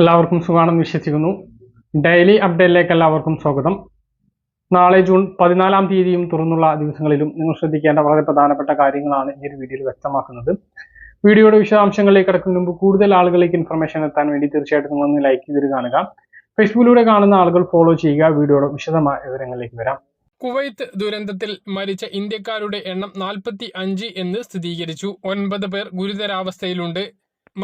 എല്ലാവർക്കും സുഖമാണെന്ന് വിശ്വസിക്കുന്നു. ഡെയിലി അപ്ഡേറ്റിലേക്ക് എല്ലാവർക്കും സ്വാഗതം. നാളെ ജൂൺ പതിനാലാം തീയതിയും തുറന്നുള്ള ദിവസങ്ങളിലും നിങ്ങൾ ശ്രദ്ധിക്കേണ്ട വളരെ പ്രധാനപ്പെട്ട കാര്യങ്ങളാണ് ഈ ഒരു വീഡിയോയിൽ വ്യക്തമാക്കുന്നത്. വീഡിയോയുടെ വിശദാംശങ്ങളിലേക്ക് കിടക്കുന്ന മുമ്പ് കൂടുതൽ ആളുകളിലേക്ക് ഇൻഫർമേഷൻ എത്താൻ വേണ്ടി തീർച്ചയായിട്ടും നിങ്ങൾ ഒന്ന് ലൈക്ക് ചെയ്ത് കാണുക. ഫേസ്ബുക്കിലൂടെ കാണുന്ന ആളുകൾ ഫോളോ ചെയ്യുക. വീഡിയോയുടെ വിശദമായ വിവരങ്ങളിലേക്ക് വരാം. കുവൈത്ത് ദുരന്തത്തിൽ മരിച്ച ഇന്ത്യക്കാരുടെ എണ്ണം നാൽപ്പത്തി അഞ്ച് എന്ന് സ്ഥിരീകരിച്ചു. ഒൻപത് പേർ ഗുരുതരാവസ്ഥയിലുണ്ട്.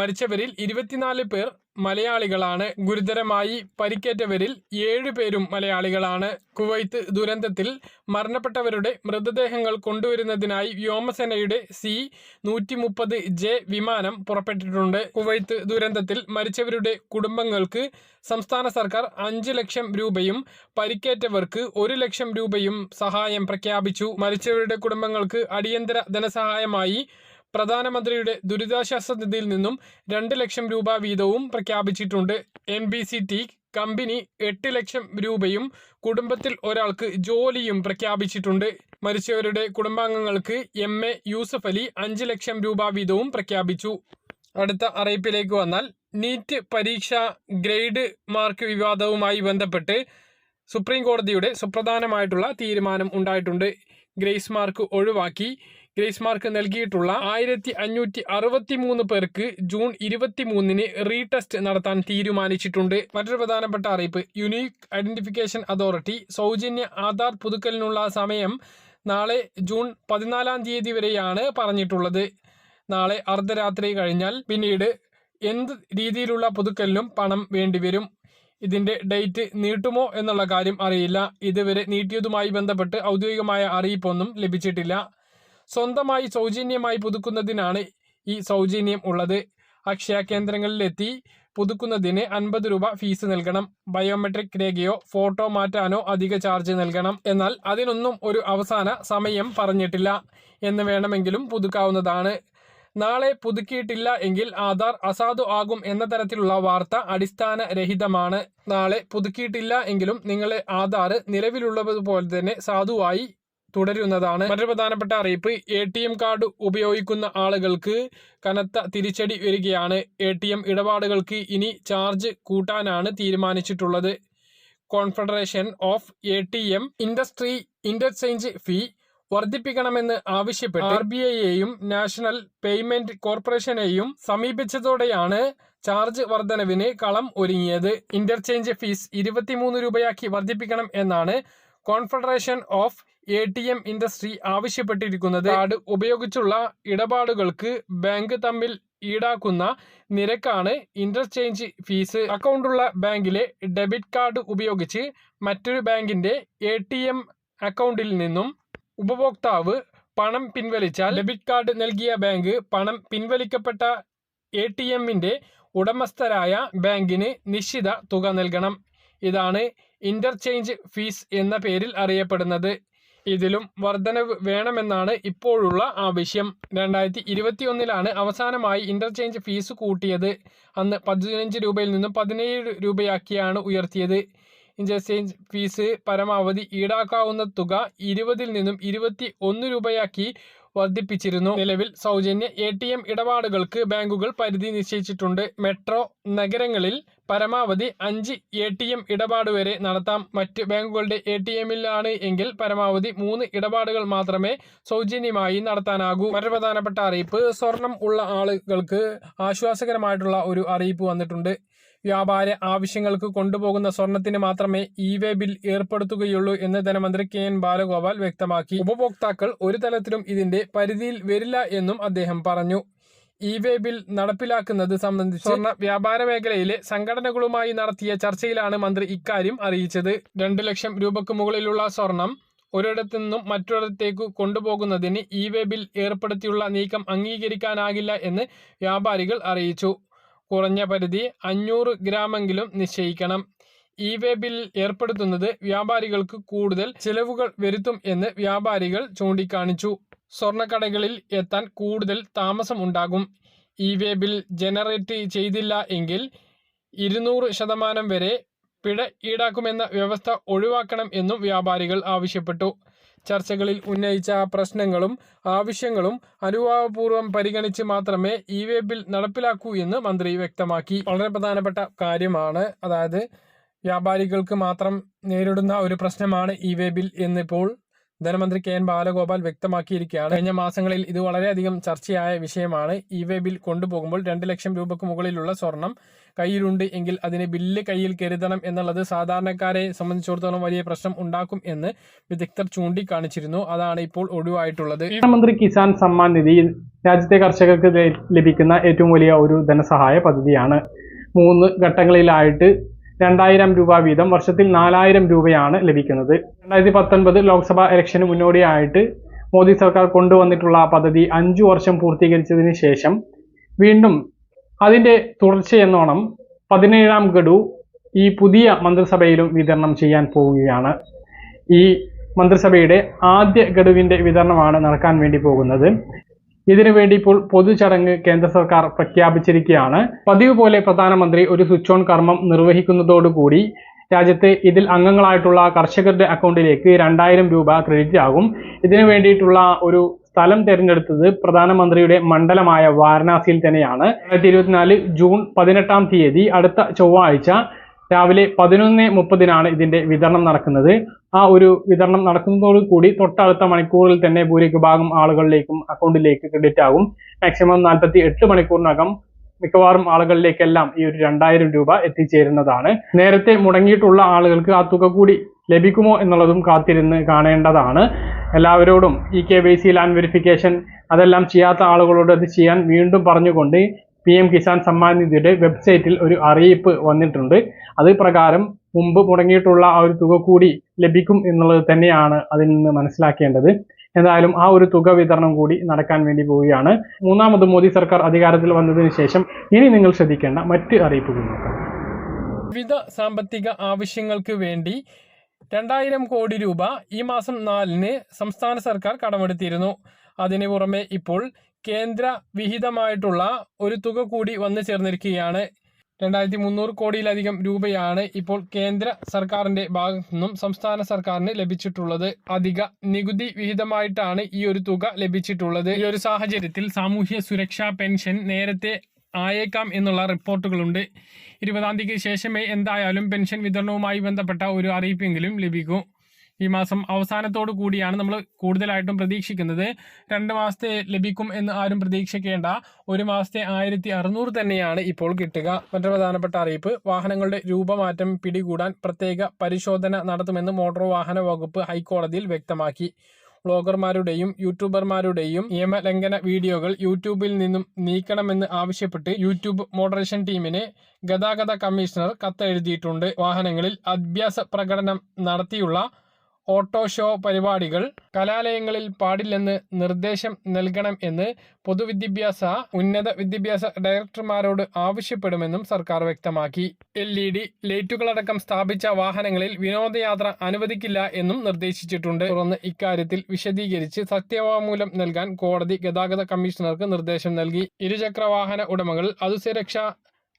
മരിച്ചവരിൽ ഇരുപത്തിനാല് പേർ മലയാളികളാണ് ഗുരുതരമായി പരിക്കേറ്റവരിൽ ഏഴ് പേരും മലയാളികളാണ്. കുവൈത്ത് ദുരന്തത്തിൽ മരണപ്പെട്ടവരുടെ മൃതദേഹങ്ങൾ കൊണ്ടുവരുന്നതിനായി വ്യോമസേനയുടെ സി നൂറ്റി മുപ്പത് ജെ വിമാനം പുറപ്പെട്ടിട്ടുണ്ട്. കുവൈത്ത് ദുരന്തത്തിൽ മരിച്ചവരുടെ കുടുംബങ്ങൾക്ക് സംസ്ഥാന സർക്കാർ അഞ്ച് ലക്ഷം രൂപയും പരിക്കേറ്റവർക്ക് ഒരു ലക്ഷം രൂപയും സഹായം പ്രഖ്യാപിച്ചു. മരിച്ചവരുടെ കുടുംബങ്ങൾക്ക് അടിയന്തര ധനസഹായമായി പ്രധാനമന്ത്രിയുടെ ദുരിതാശ്വാസ നിധിയിൽ നിന്നും രണ്ട് ലക്ഷം രൂപ വീതവും പ്രഖ്യാപിച്ചിട്ടുണ്ട്. N B C T company എട്ട് ലക്ഷം രൂപയും കുടുംബത്തിൽ ഒരാൾക്ക് ജോലിയും പ്രഖ്യാപിച്ചിട്ടുണ്ട്. മരിച്ചവരുടെ കുടുംബാംഗങ്ങൾക്ക് എം എ യൂസഫ് അലി അഞ്ച് ലക്ഷം രൂപ വീതവും പ്രഖ്യാപിച്ചു. അടുത്ത അറിയിപ്പിലേക്ക് വന്നാൽ നീറ്റ് പരീക്ഷ ഗ്രേഡ് മാർക്ക് വിവാദവുമായി ബന്ധപ്പെട്ട് സുപ്രീം കോടതിയുടെ സുപ്രധാനമായിട്ടുള്ള തീരുമാനം ഉണ്ടായിട്ടുണ്ട്. ഗ്രേസ് മാർക്ക് ഒഴിവാക്കി ഗ്രേസ് മാർക്ക് നൽകിയിട്ടുള്ള ആയിരത്തി അഞ്ഞൂറ്റി അറുപത്തി മൂന്ന് പേർക്ക് ജൂൺ ഇരുപത്തി മൂന്നിന് റീടെസ്റ്റ് നടത്താൻ തീരുമാനിച്ചിട്ടുണ്ട്. മറ്റൊരു പ്രധാനപ്പെട്ട അറിയിപ്പ്. യുണീക് ഐഡന്റിഫിക്കേഷൻ അതോറിറ്റി സൗജന്യ ആധാർ പുതുക്കലിനുള്ള സമയം നാളെ ജൂൺ പതിനാലാം തീയതി വരെയാണ് പറഞ്ഞിട്ടുള്ളത്. നാളെ അർദ്ധരാത്രി കഴിഞ്ഞാൽ പിന്നീട് എന്ത് രീതിയിലുള്ള പുതുക്കലിനും പണം വേണ്ടിവരും? ഇതിന്റെ ഡേറ്റ് നീട്ടുമോ എന്നുള്ള കാര്യം അറിയില്ല. ഇതുവരെ നീട്ടിയതുമായി ബന്ധപ്പെട്ട് ഔദ്യോഗികമായ അറിയിപ്പൊന്നും ലഭിച്ചിട്ടില്ല. സ്വന്തമായി സൗജന്യമായി പുതുക്കുന്നതിനാണ് ഈ സൗജന്യം ഉള്ളത്. അക്ഷയ കേന്ദ്രങ്ങളിലെത്തി പുതുക്കുന്നതിന് അൻപത് രൂപ ഫീസ് നൽകണം. ബയോമെട്രിക് രേഖയോ ഫോട്ടോ മാറ്റാനോ അധിക ചാർജ് നൽകണം. എന്നാൽ അതിനൊന്നും ഒരു അവസാന സമയം പറഞ്ഞിട്ടില്ല. എന്ന് വേണമെങ്കിലും പുതുക്കാവുന്നതാണ്. നാളെ പുതുക്കിയിട്ടില്ല എങ്കിൽ ആധാർ അസാധു ആകും എന്ന തരത്തിലുള്ള വാർത്ത അടിസ്ഥാന രഹിതമാണ് നാളെ പുതുക്കിയിട്ടില്ല എങ്കിലും നിങ്ങളെ ആധാർ നിലവിലുള്ളതുപോലെ തന്നെ സാധുവായി തുടരുന്നതാണ്. മറ്റൊരു പ്രധാനപ്പെട്ട അറിയിപ്പ് എ ടി എം കാർഡ് ഉപയോഗിക്കുന്ന ആളുകൾക്ക് കനത്ത തിരിച്ചടി വരികയാണ്. എ ടി എം ഇടപാടുകൾക്ക് ഇനി ചാർജ് കൂട്ടാനാണ് തീരുമാനിച്ചിട്ടുള്ളത്. Confederation of A T M industry interchange fee വർദ്ധിപ്പിക്കണമെന്ന് ആവശ്യപ്പെട്ട് ആർ ബി ഐയെയും നാഷണൽ പേയ്മെന്റ് കോർപ്പറേഷനെയും സമീപിച്ചതോടെയാണ് ചാർജ് വർധനവിന് കളം ഒരുങ്ങിയത്. ഇന്റർചേഞ്ച് ഫീസ് ഇരുപത്തിമൂന്ന് രൂപയാക്കി വർദ്ധിപ്പിക്കണം എന്നാണ് confederation of A T M industry ആവശ്യപ്പെട്ടിരിക്കുന്നത്. കാർഡ് ഉപയോഗിച്ചുള്ള ഇടപാടുകൾക്ക് ബാങ്ക് തമ്മിൽ ഈടാക്കുന്ന നിരക്കാണ് ഇന്റർചേഞ്ച് ഫീസ്. അക്കൗണ്ടുള്ള ബാങ്കിലെ ഡെബിറ്റ് കാർഡ് ഉപയോഗിച്ച് മറ്റൊരു ബാങ്കിന്റെ എ അക്കൗണ്ടിൽ നിന്നും ഉപഭോക്താവ് പണം പിൻവലിച്ചാൽ ഡെബിറ്റ് കാർഡ് നൽകിയ ബാങ്ക് പണം പിൻവലിക്കപ്പെട്ട എ ടി എമ്മിന്റെ ഉടമസ്ഥരായ ബാങ്കിന് നിശ്ചിത തുക നൽകണം. ഇതാണ് ഇന്റർചേഞ്ച് ഫീസ് എന്ന പേരിൽ അറിയപ്പെടുന്നത്. ഇതിലും വർധനവ് വേണമെന്നാണ് ഇപ്പോഴുള്ള ആവശ്യം രണ്ടായിരത്തി ഇരുപത്തി ഒന്നിലാണ് അവസാനമായി ഇന്റർചേഞ്ച് ഫീസ് കൂട്ടിയത്. അന്ന് പതിനഞ്ച് രൂപയിൽ നിന്നും പതിനേഴ് രൂപയാക്കിയാണ് ഉയർത്തിയത്. ഇന്റർചേഞ്ച് ഫീസ് പരമാവധി ഈടാക്കാവുന്ന തുക ഇരുപതിൽ നിന്നും ഇരുപത്തി ഒന്ന് രൂപയാക്കി വർദ്ധിപ്പിച്ചിരുന്നു. നിലവിൽ സൗജന്യ എ ടി എം ഇടപാടുകൾക്ക് ബാങ്കുകൾ പരിധി നിശ്ചയിച്ചിട്ടുണ്ട്. മെട്രോ നഗരങ്ങളിൽ പരമാവധി അഞ്ച് എ ടി എം ഇടപാട് വരെ നടത്താം. മറ്റ് ബാങ്കുകളുടെ എ ടി എമ്മിലാണ് എങ്കിൽ പരമാവധി മൂന്ന് ഇടപാടുകൾ മാത്രമേ സൗജന്യമായി നടത്താനാകൂ. മറ്റൊരു പ്രധാനപ്പെട്ട അറിയിപ്പ് സ്വർണം ഉള്ള ആളുകൾക്ക് ആശ്വാസകരമായിട്ടുള്ള ഒരു അറിയിപ്പ് വന്നിട്ടുണ്ട്. വ്യാപാര ആവശ്യങ്ങൾക്ക് കൊണ്ടുപോകുന്ന സ്വർണത്തിന് മാത്രമേ ഇ വേ ബിൽ ഏർപ്പെടുത്തുകയുള്ളൂ എന്ന് ധനമന്ത്രി കെ എൻ ബാലഗോപാൽ വ്യക്തമാക്കി. ഉപഭോക്താക്കൾ ഒരു തലത്തിലും ഇതിന്റെ പരിധിയിൽ വരില്ല എന്നും അദ്ദേഹം പറഞ്ഞു. ഇ വേ ബിൽ നടപ്പിലാക്കുന്നത് സംബന്ധിച്ച് സ്വർണ വ്യാപാര മേഖലയിലെ സംഘടനകളുമായി നടത്തിയ ചർച്ചയിലാണ് മന്ത്രി ഇക്കാര്യം അറിയിച്ചത്. രണ്ടു ലക്ഷം രൂപക്ക് മുകളിലുള്ള സ്വർണം ഒരിടത്തു നിന്നും മറ്റൊരിടത്തേക്ക് കൊണ്ടുപോകുന്നതിന് ഇ വേ ബിൽ ഏർപ്പെടുത്തിയുള്ള നീക്കം അംഗീകരിക്കാനാകില്ല എന്ന് വ്യാപാരികൾ അറിയിച്ചു. കുറഞ്ഞ പരിധി അഞ്ഞൂറ് ഗ്രാമെങ്കിലും നിശ്ചയിക്കണം. ഇ വേ ബിൽ ഏർപ്പെടുത്തുന്നത് വ്യാപാരികൾക്ക് കൂടുതൽ ചെലവുകൾ വരുത്തും എന്ന് വ്യാപാരികൾ ചൂണ്ടിക്കാണിച്ചു. സ്വർണക്കടകളിൽ എത്താൻ കൂടുതൽ താമസം ഉണ്ടാകും. ഇ വേ ബിൽ ജനറേറ്റ് ചെയ്തില്ല എങ്കിൽ ഇരുന്നൂറ് ശതമാനം വരെ പിഴ ഈടാക്കുമെന്ന വ്യവസ്ഥ ഒഴിവാക്കണം എന്നും വ്യാപാരികൾ ആവശ്യപ്പെട്ടു. ചർച്ചകളിൽ ഉന്നയിച്ച പ്രശ്നങ്ങളും ആവശ്യങ്ങളും അനുഭാവപൂർവം പരിഗണിച്ച് മാത്രമേ ഇ വേ ബിൽ നടപ്പിലാക്കൂ എന്ന് മന്ത്രി വ്യക്തമാക്കി. വളരെ പ്രധാനപ്പെട്ട കാര്യമാണ്. അതായത് വ്യാപാരികൾക്ക് മാത്രം നേരിടുന്ന ഒരു പ്രശ്നമാണ് ഇ വേ ബിൽ എന്നിപ്പോൾ ധനമന്ത്രി കെ എൻ ബാലഗോപാൽ വ്യക്തമാക്കിയിരിക്കുകയാണ്. കഴിഞ്ഞ മാസങ്ങളിൽ ഇത് വളരെയധികം ചർച്ചയായ വിഷയമാണ്. ഇ വേ ബിൽ കൊണ്ടുപോകുമ്പോൾ രണ്ട് ലക്ഷം രൂപയ്ക്ക് മുകളിലുള്ള സ്വർണം കയ്യിലുണ്ട് എങ്കിൽ അതിന് ബില്ല് കയ്യിൽ കരുതണം എന്നുള്ളത് സാധാരണക്കാരെ സംബന്ധിച്ചിടത്തോളം വലിയ പ്രശ്നം ഉണ്ടാക്കും എന്ന് വിദഗ്ധർ ചൂണ്ടിക്കാണിച്ചിരുന്നു. അതാണ് ഇപ്പോൾ ഒഴിവായിട്ടുള്ളത് പ്രധാനമന്ത്രി കിസാൻ സമ്മാൻ നിധി രാജ്യത്തെ കർഷകർക്ക് ലഭിക്കുന്ന ഏറ്റവും വലിയ ഒരു ധനസഹായ പദ്ധതിയാണ്. മൂന്ന് ഘട്ടങ്ങളിലായിട്ട് രണ്ടായിരം രൂപ വീതം. വർഷത്തിൽ നാലായിരം രൂപയാണ് ലഭിക്കുന്നത്. രണ്ടായിരത്തി പത്തൊൻപത് ലോക്സഭാ ഇലക്ഷന് മുന്നോടിയായിട്ട് മോദി സർക്കാർ കൊണ്ടുവന്നിട്ടുള്ള പദ്ധതി അഞ്ചു വർഷം പൂർത്തീകരിച്ചതിന് ശേഷം വീണ്ടും അതിന്റെ തുടർച്ചയെന്നോണം പതിനേഴാം ഗഡു ഈ പുതിയ മന്ത്രിസഭയിലും വിതരണം ചെയ്യാൻ പോവുകയാണ്. ഈ മന്ത്രിസഭയുടെ ആദ്യ ഗഡുവിന്റെ വിതരണമാണ് നടക്കാൻ വേണ്ടി പോകുന്നത്. ഇതിനു വേണ്ടി ഇപ്പോൾ പൊതുചടങ്ങ് കേന്ദ്ര സർക്കാർ പ്രഖ്യാപിച്ചിരിക്കുകയാണ്. പതിവ് പോലെ പ്രധാനമന്ത്രി ഒരു സ്വിച്ച് ഓൺ കർമ്മം നിർവഹിക്കുന്നതോടുകൂടി രാജ്യത്ത് ഇതിൽ അംഗങ്ങളായിട്ടുള്ള കർഷകരുടെ അക്കൗണ്ടിലേക്ക് രണ്ടായിരം രൂപ ക്രെഡിറ്റ് ആകും. ഇതിനു വേണ്ടിയിട്ടുള്ള ഒരു സ്ഥലം തിരഞ്ഞെടുത്തത് പ്രധാനമന്ത്രിയുടെ മണ്ഡലമായ വാരണാസിയിൽ തന്നെയാണ്. രണ്ടായിരത്തി ഇരുപത്തിനാല് ജൂൺ പതിനെട്ടാം തീയതി അടുത്ത ചൊവ്വാഴ്ച രാവിലെ പതിനൊന്ന് മുപ്പതിനാണ് ഇതിന്റെ വിതരണം നടക്കുന്നത്. ആ ഒരു വിതരണം നടക്കുന്നതോടു കൂടി തൊട്ടടുത്ത മണിക്കൂറിൽ തന്നെ ഭൂരിഭാഗം ആളുകളിലേക്കും അക്കൗണ്ടിലേക്ക് ക്രെഡിറ്റ് ആകും. മാക്സിമം നാൽപ്പത്തി എട്ട് മണിക്കൂറിനകം മിക്കവാറും ആളുകളിലേക്കെല്ലാം ഈ ഒരു രണ്ടായിരം രൂപ എത്തിച്ചേരുന്നതാണ്. നേരത്തെ മുടങ്ങിയിട്ടുള്ള ആളുകൾക്ക് ആ തുക കൂടി ലഭിക്കുമോ എന്നുള്ളതും കാത്തിരുന്ന് കാണേണ്ടതാണ്. എല്ലാവരോടും ഈ K Y C land verification അതെല്ലാം ചെയ്യാത്ത ആളുകളോട് അത് ചെയ്യാൻ വീണ്ടും പറഞ്ഞുകൊണ്ട് പി എം കിസാൻ സമ്മാൻ നിധിയുടെ വെബ്സൈറ്റിൽ ഒരു അറിയിപ്പ് വന്നിട്ടുണ്ട്. അത് പ്രകാരം മുമ്പ് മുടങ്ങിയിട്ടുള്ള ആ ഒരു തുക കൂടി ലഭിക്കും എന്നുള്ളത് തന്നെയാണ് അതിൽ നിന്ന് മനസ്സിലാക്കേണ്ടത്. എന്തായാലും ആ ഒരു തുക വിതരണം കൂടി നടക്കാൻ വേണ്ടി പോവുകയാണ്. മൂന്നാമത് മോദി സർക്കാർ അധികാരത്തിൽ വന്നതിന് ശേഷം ഇനി നിങ്ങൾ ശ്രദ്ധിക്കേണ്ട മറ്റ് അറിയിപ്പുകൾ വിവിധ സാമ്പത്തിക ആവശ്യങ്ങൾക്ക് വേണ്ടി രണ്ടായിരം കോടി രൂപ ഈ മാസം നാലിന് സംസ്ഥാന സർക്കാർ കടമെടുത്തിരുന്നു. അതിന് പുറമെ ഇപ്പോൾ കേന്ദ്ര വിഹിതമായിട്ടുള്ള ഒരു തുക കൂടി വന്നു ചേർന്നിരിക്കുകയാണ്. രണ്ടായിരത്തി മുന്നൂറ് കോടിയിലധികം രൂപയാണ് ഇപ്പോൾ കേന്ദ്ര സർക്കാരിന്റെ ഭാഗത്തു നിന്നും സംസ്ഥാന സർക്കാരിന് ലഭിച്ചിട്ടുള്ളത്. അധിക നികുതി വിഹിതമായിട്ടാണ് ഈ ഒരു തുക ലഭിച്ചിട്ടുള്ളത്. ഈ ഒരു സാഹചര്യത്തിൽ സാമൂഹ്യ സുരക്ഷാ പെൻഷൻ നേരത്തെ ആയേക്കാം എന്നുള്ള റിപ്പോർട്ടുകളുണ്ട്. ഇരുപതാം തീയതിക്ക് ശേഷമേ എന്തായാലും പെൻഷൻ വിതരണവുമായി ബന്ധപ്പെട്ട ഒരു അറിയിപ്പെങ്കിലും ലഭിക്കൂ. ഈ മാസം അവസാനത്തോടു കൂടിയാണ് നമ്മൾ കൂടുതലായിട്ടും പ്രതീക്ഷിക്കുന്നത്. രണ്ട് മാസത്തെ ലഭിക്കും എന്ന് ആരും പ്രതീക്ഷിക്കേണ്ട. ഒരു മാസത്തെ ആയിരത്തി അറുന്നൂറ് തന്നെയാണ് ഇപ്പോൾ കിട്ടുക. മറ്റൊരു പ്രധാനപ്പെട്ട അറിയിപ്പ് വാഹനങ്ങളുടെ രൂപമാറ്റം പിടികൂടാൻ പ്രത്യേക പരിശോധന നടത്തുമെന്ന് മോട്ടോർ വാഹന വകുപ്പ് ഹൈക്കോടതിയിൽ വ്യക്തമാക്കി. വ്ളോഗർമാരുടെയും യൂട്യൂബർമാരുടെയും നിയമലംഘന വീഡിയോകൾ യൂട്യൂബിൽ നിന്നും നീക്കണമെന്ന് ആവശ്യപ്പെട്ട് യൂട്യൂബ് മോഡറേഷൻ ടീമിന് ഗതാഗത കമ്മീഷണർ കത്തെഴുതിയിട്ടുണ്ട്. വാഹനങ്ങളിൽ അഭ്യാസ പ്രകടനം നടത്തിയുള്ള ഓട്ടോ ഷോ പരിപാടികൾ കലാലയങ്ങളിൽ പാടില്ലെന്ന് നിർദ്ദേശം നൽകണം എന്ന് പൊതുവിദ്യാഭ്യാസ ഉന്നത വിദ്യാഭ്യാസ ഡയറക്ടർമാരോട് ആവശ്യപ്പെടുമെന്നും സർക്കാർ വ്യക്തമാക്കി. എൽ ഇ ഡി ലൈറ്റുകളടക്കം സ്ഥാപിച്ച വാഹനങ്ങളിൽ വിനോദയാത്ര അനുവദിക്കില്ല എന്നും നിർദ്ദേശിച്ചിട്ടുണ്ട്. തുടർന്ന് ഇക്കാര്യത്തിൽ വിശദീകരിച്ച് സത്യവാമൂലം നൽകാൻ കോടതി ഗതാഗത കമ്മീഷണർക്ക് നിർദ്ദേശം നൽകി. ഇരുചക്ര വാഹന ഉടമകൾ അതുസുരക്ഷ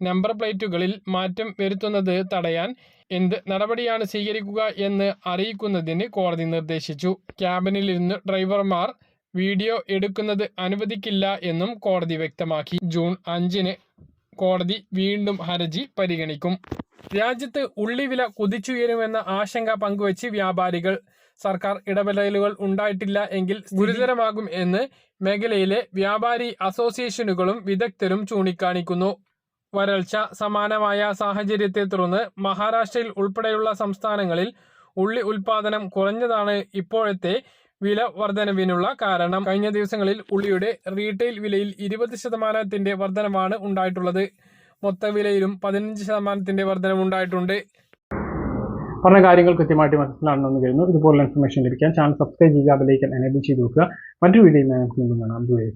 നമ്പർ പ്ലേറ്റുകളിൽ മാറ്റം വരുത്തുന്നത് തടയാൻ എന്ത് നടപടിയാണ് സ്വീകരിക്കുക എന്ന് അറിയിക്കുന്നതിന് കോടതി നിർദ്ദേശിച്ചു. ക്യാബിനിലിരുന്ന് ഡ്രൈവർമാർ വീഡിയോ എടുക്കുന്നത് അനുവദിക്കില്ല എന്നും കോടതി വ്യക്തമാക്കി. ജൂൺ അഞ്ചിന് കോടതി വീണ്ടും ഹർജി പരിഗണിക്കും. രാജ്യത്ത് ഉള്ളിവില കുതിച്ചുയരുമെന്ന ആശങ്ക പങ്കുവച്ച് വ്യാപാരികൾ. സർക്കാർ ഇടപെടലുകൾ ഉണ്ടായിട്ടില്ല എങ്കിൽ ഗുരുതരമാകും എന്ന് മേഖലയിലെ വ്യാപാരി അസോസിയേഷനുകളും വിദഗ്ധരും ചൂണ്ടിക്കാണിക്കുന്നു. വരൾച്ച സമാനമായ സാഹചര്യത്തെ തുടർന്ന് മഹാരാഷ്ട്രയിൽ ഉൾപ്പെടെയുള്ള സംസ്ഥാനങ്ങളിൽ ഉള്ളി ഉൽപാദനം കുറഞ്ഞതാണ് ഇപ്പോഴത്തെ വില വർധനവിനുള്ള കാരണം. കഴിഞ്ഞ ദിവസങ്ങളിൽ ഉള്ളിയുടെ റീറ്റെയിൽ വിലയിൽ ഇരുപത് ശതമാനത്തിന്റെ വർധനമാണ് ഉണ്ടായിട്ടുള്ളത്. മൊത്ത വിലയിലും പതിനഞ്ച് ശതമാനത്തിന്റെ വർധനം ഉണ്ടായിട്ടുണ്ട്. പറഞ്ഞ കാര്യങ്ങൾ കൃത്യമായിട്ട് മനസ്സിലാണെന്ന് കരുതുന്നു ഇതുപോലുള്ള ഇൻഫർമേഷൻ ലഭിക്കാൻ ചാനൽ സബ്സ്ക്രൈബ് ചെയ്യുക അതിലേക്ക് എനേബിൾ ചെയ്ത് നോക്കുക മറ്റൊരു വീഡിയോയിൽ നമുക്ക് കാണാം. ദൂരെ